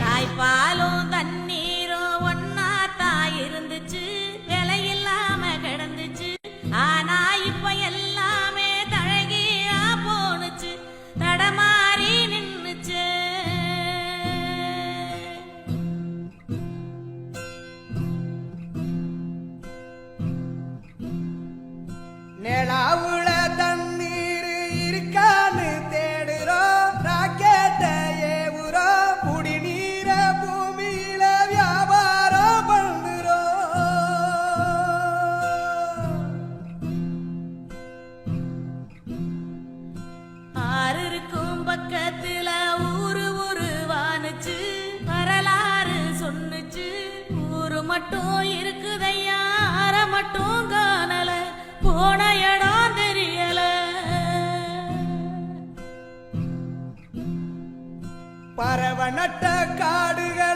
tài phá. பக்கத்துல ஊரு ஊரு வானுச்சு வரலாறு சொன்னுச்சு. ஊரு மட்டும் இருக்குதையா மட்டும் காணல போன இடம் தெரியல. பறவ நட்ட காடுகள்